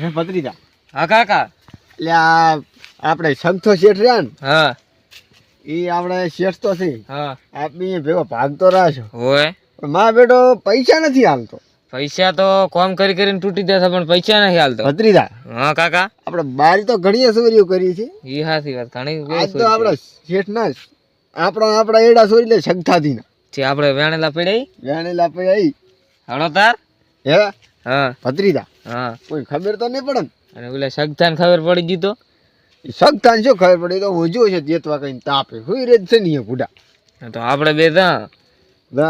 હે જા. હા કાકા. એટલે આ આપણે સંતો શેઠ રહ્યા ને હા. એ આપણે શેઠ તો છે. હા. આપણી ભેગો ભાગતો રહેશો હોય. પણ મા બેટો પૈસા નથી હાલતો. પૈસા તો કોમ કરી કરીને તૂટી જશે પણ પૈસા નથી હાલતો. ભત્રીજા હા કાકા. આપણે બારી તો ઘણી ચોરીઓ કરી છે. એ હાથી વાત ઘણી આજ તો આપણે શેઠ ના આપણો આપણા એડા સોરી લે સગથાથી ના જે આપણે વેણેલા પડી વેણેલા પડ્યા હળો તાર હે? હા. ભત્રીજા હા. કોઈ ખબર તો નહીં પડે અને ઓલા સગતાને ખબર પડી ગઈ તો? ઈ શું ખબર પડે? તો હું જો છે જેતવા કઈ તાપે. હોય રે છે ને ગુડા તો આપણે બે તા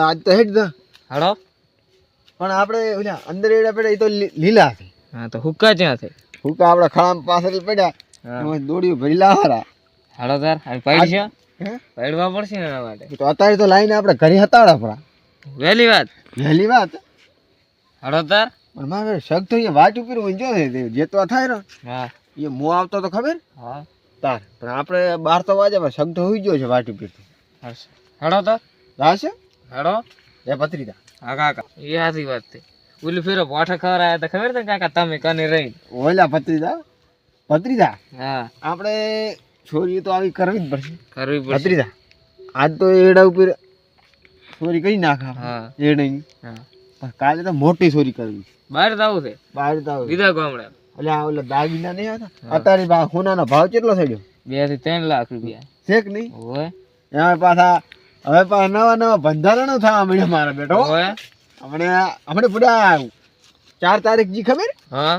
આજ તો હેડ દા હળો પણ આપણે ઓલા અંદર એડા પડ્યા એ તો લીલા છે. હા તો હુક્કા ક્યાં છે? હુક્કા આપણે ખળામ પાછળ પડ્યા. દોડ્યું ભરેલા હારા. લાવવાના તાર પડી છે? પડવા પડશે એના માટે. તો અત્યારે તો લાઈને આપણે ઘરે હતાડા પરા. વહેલી વાત. વહેલી વાત. હળો તાર. પણ મારે શક તો એ વાત ઉપર ઊંઝો છે તે જેતવા થાય ને હા. એ મો આવતો તો ખબર? હા. તાર. પણ આપણે બાર તો વાજે પણ શક તો હોઈ ગયો છે વાટ ઉપર તો. હેડો તો. રાશે હેડો. એ પત્રીતા હા કાકા. એ હાથી વાત છે. ઓલી ફેરો પોઠા ખબર આયા તો ખબર ને કાકા તમે કને રહી ઓલા પત્રીતા પત્રીતા હા. આપણે છોરી તો આવી કરવી જ પડશે. કરવી પડશે. પત્રીતા આજ તો એડા ઉપર છોરી કરી નાખા. હા. એડાની હા. પણ કાલે તો મોટી ચોરી કરવી બહાર બહાર આવું છે. બહાર તો આવું બીજા ગામડે. એટલે આ ઓલા દાગીના નહીં હતા? અત્યારે સોનાનો ભાવ કેટલો થયો? બેથી ત્રણ લાખ રૂપિયા. છે કે નહીં? હોય એમાં પાછા હવે પાછા નવા નવા બંધારણો થવા મળ્યા મારા બેટો. હોય હમણે હમણે પૂરા ચાર તારીખ જી ખબર? હા.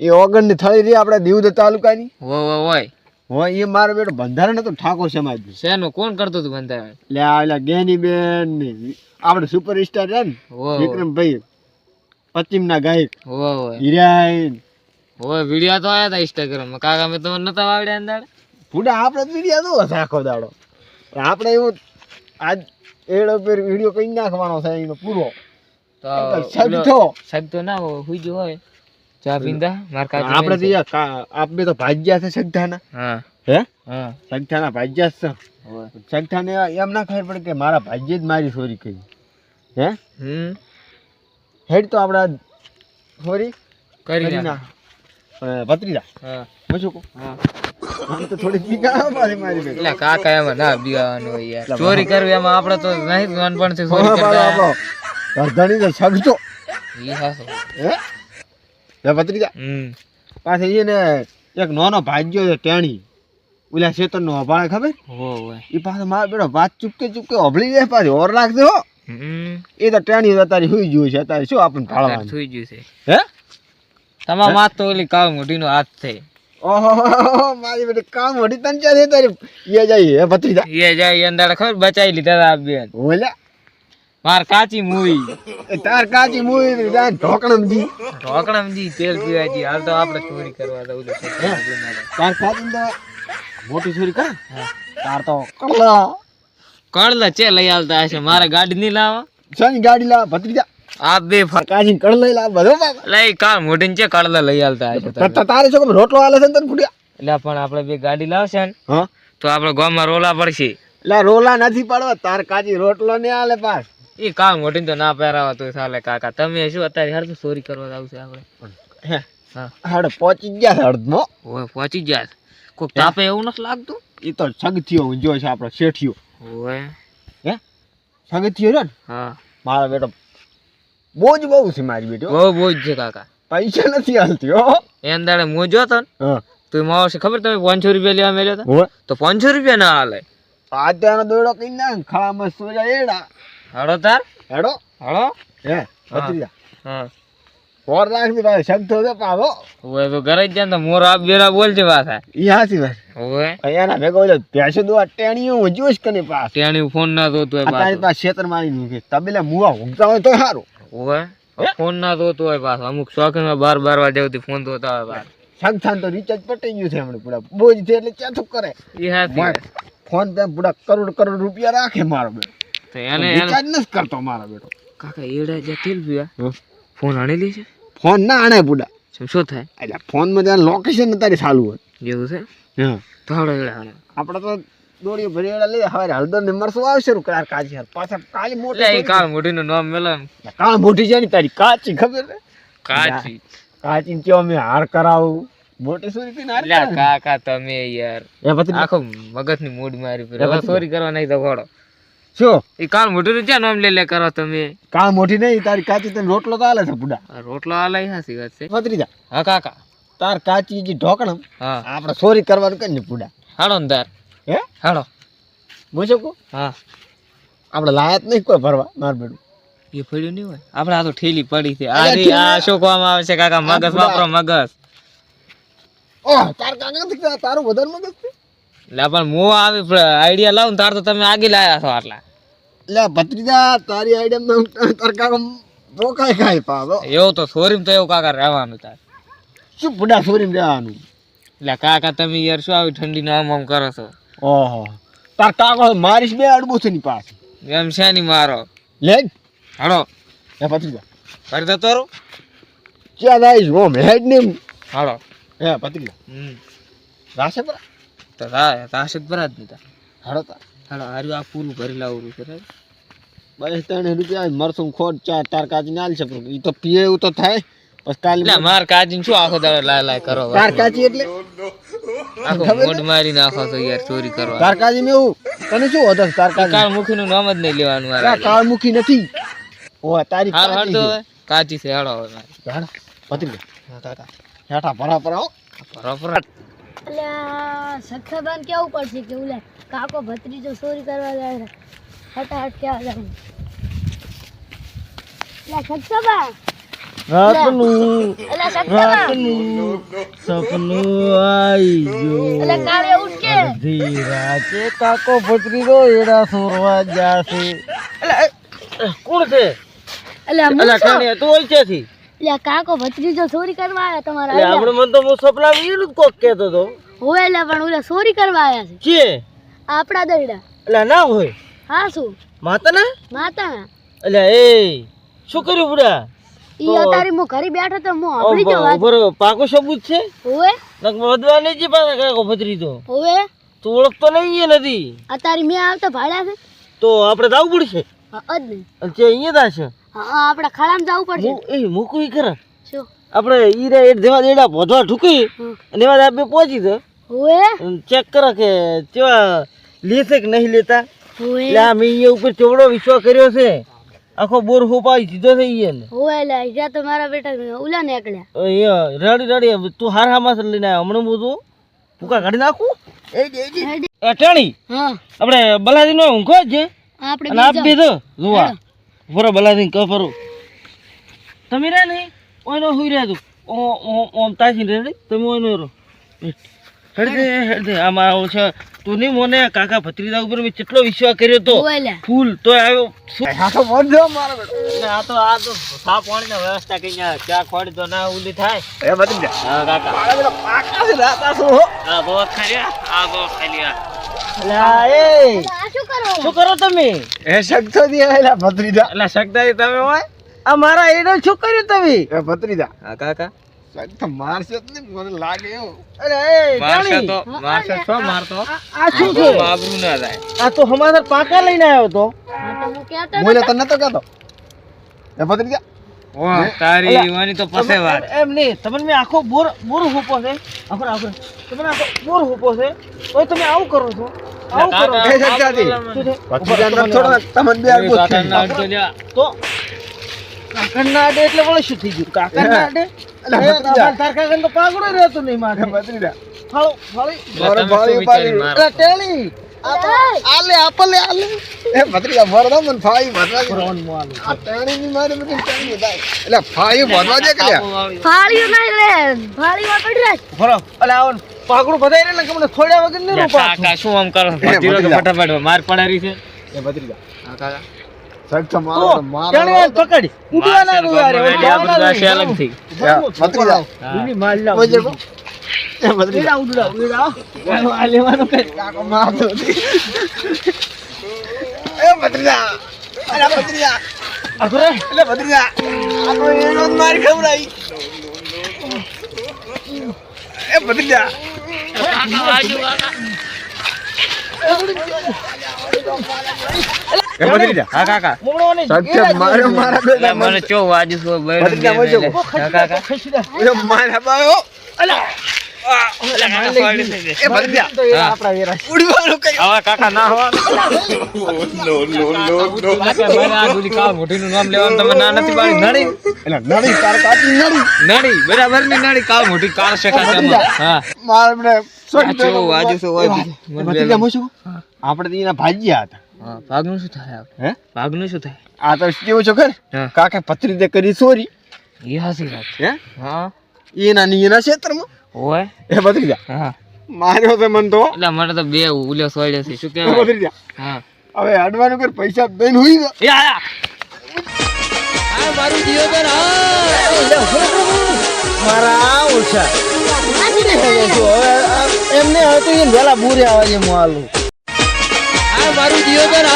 એ ઓગણની થળી રહી આપણે દીવદ તાલુકાની. હોય હોય હોય એ મારો બેટો બંધારણ હતો ઠાકોર સમાજ શેનું? કોણ કરતું હતું બંધારણ? એટલે આ ગેની બેન ને આપણે સુપરસ્ટાર છે ને વિક્રમભાઈ પશ્ચિમ ના ગાયક હિરાઈન હોય વીડિયો તો આયા હતા ઇન્સ્ટાગ્રામમાં. કાકા મેં તમને નતા આવડ્યા અંદર પૂડા આપણે વિડિયા તો આખો દાડો. આપણે એવું આજ એડો પર વીડિયો કઈ નાખવાનો છે એનો પૂરો. સગ તો ના હોય હુઈ જો હોય. ચા પીંદા માર કાકા આપણે તો આપ બે તો ભાજ્યા છે સગધાના હા. હે? હા. સગધાના ભાજ્યા છે. સગધાને એમ ના ખબર પડે કે મારા ભાજ્યે જ મારી ચોરી કરી. હે? હમ. હેડ તો આપણા હોરી કરી ના ભત્રીજા. હા. હું કો હા. આમ તો થોડી બીકા મારી મારી એટલે કાકા એમાં ના બીવાનું યાર. ચોરી કરવી એમાં આપણે તો નહીં નાનપણથી ચોરી આપણો કરતા ધરધણી તો સગતો. ઈ હા હે. લે ભત્રીજા. હમ. પાછી ને એક નાનો ભાગ્યો છે ટેણી. ઓલા શેતરનો અભાળે ખબર? હો હોય ઈ પાછો મારા બેડો વાત ચૂપકે ચૂપકે અભળી જાય પાછી ઓર રાખજો હો. એ તો ટેણી અત્યારે સુઈ ગયું છે. અત્યારે શું આપણને ભાળવાનું સુઈ ગયું છે. હે? તમારા માથ તો ઓલી કાળ મોઢીનો હાથ થઈ ઓહો મારી બેટી કામ વડી તન ચાલે તારી એ જાય હે ભત્રીજા? એ જાય અંદર ખબર? બચાવી લીધા આ બેન. ઓલા? માર કાચી મૂવી તાર કાચી મુઈ જાય ઢોકણમ જી ઢોકણામાં તેલ પીવા હાલ તો આપણે ચોરી કરવા દઉં તાર કાચી મોટી ચોરી કર. તાર તો કળા કળલા ચે લઈ આવતા હશે? મારે ગાડી નહીં લાવવા? સાની ગાડી લા ભત્રીજા. આ બે ફર કાચી કળ લઈ લા બધો લઈ કાળ મોઢીન ચે કળલા લઈ આવતા હશે? તારે શું રોટલો આલે છે તને ફૂટ્યા? એટલે પણ આપણે બે ગાડી લાવશે ને હા. તો આપણે ગામમાં રોલા પડશે. એટલે રોલા નથી પાડવા તાર કાચી રોટલો ને આલે પાસ. એ કામ મોઢીને તો ના પહેરાવા તો ચાલે કાકા. તમે શું અત્યારે હાર ચોરી કરવા આવશે આપણે? હડ પહોંચી ગયા છે અડધમાં ઓય પહોંચી ગયા કોક તાપે એવું નથી લાગતું? એ તો સગથિયો જો છે આપણો શેઠિયો. ઓય હે? સગથિયો છે ને હા. મારો બેટો બહુ જ બહુ છે મારી બેટો બહુ બોજ છે કાકા. પૈસા નથી હાલતી હો. એ અંદાડે મોજો હતો ને હા. મારો છે ખબર તમે પાંચસો રૂપિયા લેવા મેલ્યો હતો તો પાંચસો રૂપિયા ના હાલે. આદ્યાનો દોડો કઈ ના ખાવામાં સોજા એડા. હળો તાર. હેડો. હાડો. હે હા. લાખની પાસે શબ્દ તો પાવો ઓય તો ઘરે જ તો મોર આપ બેરા બોલજે પાછા. ઈ હાસી વાત. ઓય. અહીંયાના ભેગો જો ભેંસો દો ટેણીઓ ઊંઝો જ કને પાસ તેણી ફોન ના તો તોય પાછો. પાસ છેતર મારી નું કે તબેલા મુવા ઉગતા હોય તો સારું ઓય ફોન ના જોતો હોય પાછો. અમુક શોખીન બાર બાર વાગે સુધી ફોન જોતા હોય પાછો. સંગઠન તો રિચાર્જ પટી ગયું છે હમણાં પૂરા. બોજ છે એટલે ચાથું કરે? એ હા. ફોન પે પૂરા કરોડ કરોડ રૂપિયા રાખે મારો બેટો. તો એને રિચાર્જ નથી કરતો મારો બેટો. કાકા એડા જે તેલ ફોન આણેલી છે? ફોન ના આણે પૂડા. શું થાય? એટલે ફોનમાં ત્યાં લોકેશન તારી સારું હોય. એવું છે? હા. તો આપણે દોડીઓ ભરી લઈ હવે હળદર ને મરસું આવશે રૂ કાચી હાલ પાછા કાલી મોટી કાળ મોટી નું નામ મેલે. ને કાળ મોટી છે ને તારી કાચી ખબર ને કાચી. કાચી ચો અમે હાર કરાવું. મોટી સોરી પીને હાર. કાકા તમે યાર. એ પછી આખો મગજની મૂડ મારી સોરી કરવા નહીં તો ઘોડો. શું? એ કાલ મોઢું ક્યાં નામ લે લે કરો તમે? કા મોટી નહીં તારી કાચી તને રોટલો તો આલે છે બુડા રોટલો આ હાસી વાત છે. ભત્રીજા હા કાકા. તાર કાચી જે ઢોકણ હા. આપણે સોરી કરવાનું કઈ ને બુડા હાડો ને તાર. હે? હાડો હું શું કહું? હા. આપણે લાયત નહીં કોઈ ભરવા માર બેડું. એ પડ્યું નહીં હોય. આપણે આ તો ઠેલી પડી છે. આ રી- આ શું કહેવામાં આવે છે કાકા. મગજ વાપરો મગજ. ઓહ તાર કાકા તારું વધારે મગજ છે? એટલે પણ હું આવી આઈડિયા લાવું ને તાર તો તમે આગી લાયા છો આટલા. એટલે ભત્રીજા તારી આઈડિયા તાર કાકા રોકાય ખાય પાવો એવું તો સોરીમ તો એવું કાકા રહેવાનું તાર. શું બુડા સોરીમ રહેવાનું? એટલે કાકા તમે યાર શું આવી ઠંડીનો આમ આમ કરો છો? ઓહો. તાર કાકો મારીશ બે અડબો છે ની પાસે એમ છે નહીં મારો. લે. હાડો લે ભત્રીજા. કરી દે તારું. ક્યાં આવીશ ઓમ હેડ ને હાડો હે ભત્રીજા. હમ. રાશે પર. તો ભરા જ નતા. હાડો તાર હાડો હારું આ પૂરું ભરી લાવું છે બસ ત્રણ રૂપિયા મરસું ખોટ ચાર તાર કાચી નાલ છે પણ ઈ તો પીએ એવું તો થાય. પછી કાલ માર કાજીને શું આખો દાડો લાય લાય કરો? તાર કાચી એટલે? આખો મોઢ મારી નાખો છો યાર ચોરી કરવા. તાર કાચી મેં એવું? તને શું હતો તાર કાચી? કાળ મુખીનું નામ જ નહીં લેવાનું આ મારે કાળમુખી નથી. ઓ તારી કાચી છે. હવે. છે હાડો હવે. મારે. હાડો, ભત્રીજા હેઠા ભરા ભરા હો. બરોબર અલ્યા સખેબાન કેવું પડશે કે ઓલા કાકો ભત્રીજો ચોરી કરવા જાય છે. હટાહટ કેવા જાય સખેબા રાતનું રાતનું સપનું આઈ ગયું. અલ્યા કાળે ઉઠકે અડધી રાતે કાકો ભત્રીજો એડા સોરવા જાશે. કોણ છે? કાને તું છે અલ્યા કાકો ભત્રીજો ચોરી કરવા આવ્યા તમારા. એટલે આપણે મન તો હું સપના માં જ કોક કહેતો તો. હોય એટલે પણ ઓલા ચોરી કરવા આવ્યા છે. કે? આપણા દરડા. એટલે ના હોય? હા શું? માતાના? માતાના. એટલે એ શું કર્યું બુડા? ઈ અતારી મો ઘરે બેઠો તો મો આપણી જો વાત. બરો પાકો સબૂત છે? હોય નક વધવા નહીં છે પાછા કાકો ભત્રીજો. હોય તું ઓળખતો નહીં એ નથી. અતારી મેં આવતા ભાડ્યા છે. તો આપણે જવું પડશે? હા જ નહીં. અને તે અહીંયા થશે હા આપણે ખાડામાં જવું પડશે. એ મૂકવી કર શું? આપણે ઈ રે એટ દેવા દેડા ભોધવા ઠુકી અને એવા આપે પહોંચી તો ઓએ ચેક કરો કે કેવા લેશે કે નહીં લેતા. ઓએ લા મે મેં ઉપર ચોવડો વિશ્વાસ કર્યો છે. આખો બોર હોપાઈ દીધો છે ઈ એને. ઓએ લા ઈજા તો મારા બેટા ઉલા નીકળ્યા. અહીંયા રડી રડી તું હાર હામાસ લઈને આવ્યો હમણાં બધું ભૂકા કાઢી નાખું. એ ટેણી હા. આપણે બલાજી નો ઊંઘો જ છે? આપણે આપ દીધો લુવા ફરો બલાજી ફરો. તમે રે નહીં? ઓનો હુઈ રહ્યા તું ઓમ ઓમ તાસી રે તમે ઓનો રો હેડે હેડે આમાં આવો છે. તું નહીં મને કાકા ભત્રીજા ઉપર મેં કેટલો વિશ્વાસ કર્યો તો. ફૂલ તો આવ્યો. આ તો મારો આ તો આ તો સાફ પાણીની વ્યવસ્થા ચા ખોડી તો ના ઉલી થાય. એ બધી હા કાકા. પાકા છે રાતા છો આ બો ખર્યા આ. અલા એ. શું કરો તમે? એ શકતો દી આયલા ભત્રીજા. એટલે શકતા તમે હોય? આ મારા એનો શું કર્યું તમે? એ ભત્રીજા. હા કાકા. મારશે જ મને લાગે એવું. અરે એ મારશે તો મારશે શું મારતો. આ શું છે? આબરૂ ના થાય. આ તો હમાસર પાકા લઈને આવ્યો તો. હા તો ન તો બોલે તને નતો કહેતો. એ ભત્રીજા તારી વાની તો પસે વાત. એમ નહીં તમને મેં આખો બોર બોર હોપો છે. આખો આખો તમને આખો બોર હોપો છે. તો તમે આવું કરો છો. આવું કરો. કાકા, છો. આ બોલે શું તમને બે એ કાકાના અડધો લ્યા. તો કાકણના આડે એટલે વળી શું થઈ ગયું? કાકણના આડે? એ તમારા તાર કાકાને તો પાગડો રહેતો નહીં મારે. ફાળો ફાળી. એટલે ટેલી. આલે આપલે આલે. એ ભત્રીજા ભરદો મન ફાઈ ભરવા દે આ ટેણી ની મારે મને ટેણી થાય. એટલે ફાઈ ભરવા દે કે લ્યા વાળી. ફાળ્યો નહીં રે ફાળ્યો પડી રહે ભરો. અલે આવો ને. પાગડું રે ને કે થોડ્યા વગર નહીં લ્યા, કાકા શું આમ કરો છો? તો ફટાફટ માર પડારી છે. એ ભત્રીજા. હા કાકા. સખ્ત મારો ટેણી પકડી. ઉડવા ના અલગ ભત્રીજા. માર લાવ. માર ખવડાઈ એ ભત્રીજા એ ભત્રીજા હા કાકા મોળોની સત્ય મારે મારા એટલે બેટા મને ચો વાજુ કાકા ખસી દે એ મારા બાયો એટલે કાકા ફાડી થઈ ગઈ. એ ભત્રીજા તો એ હા. આપણા વેરા ઉડવાનું કઈ હવે કાકા ના હોવા કાકા મારે આ દૂધી કાળ મોઢીનું નામ લેવાનું તમે ના નથી પાડી. નડી એટલે નડી તાર કાચી નડી નડી બરાબરની નડી કાળ મોઢી કાળ શેકા તેમાં. હા. મારે મને આ ચો વાજુ છો વાજુ. મને ભત્રીજા બે- મોશું આપણે તો એના ભાગ્યા હતા. હા, ભાગનું શું થાય? હે? ભાગનું શું થાય? આ તો કેવું છો ખર? કાકે કાકા ભત્રીજે કરી સોરી. એ હાસી વાત. છે. હા. એના ની એના ક્ષેત્રમાં. હોય? એ ભત્રીજા હા. માર્યો તો મન તો. એટલે મને તો બે ઉલ્યો સોળ્યો છે. શું એ બદલી જા. હા. હવે અડવાનું કર પૈસા દઈને હુઈ ગયો એ આયા. આ મારું જીવન મારા ઓછા. હવે એમને હવે તો એ વેલા બુરે આવે છે હું હાલું. આ મારું જીવન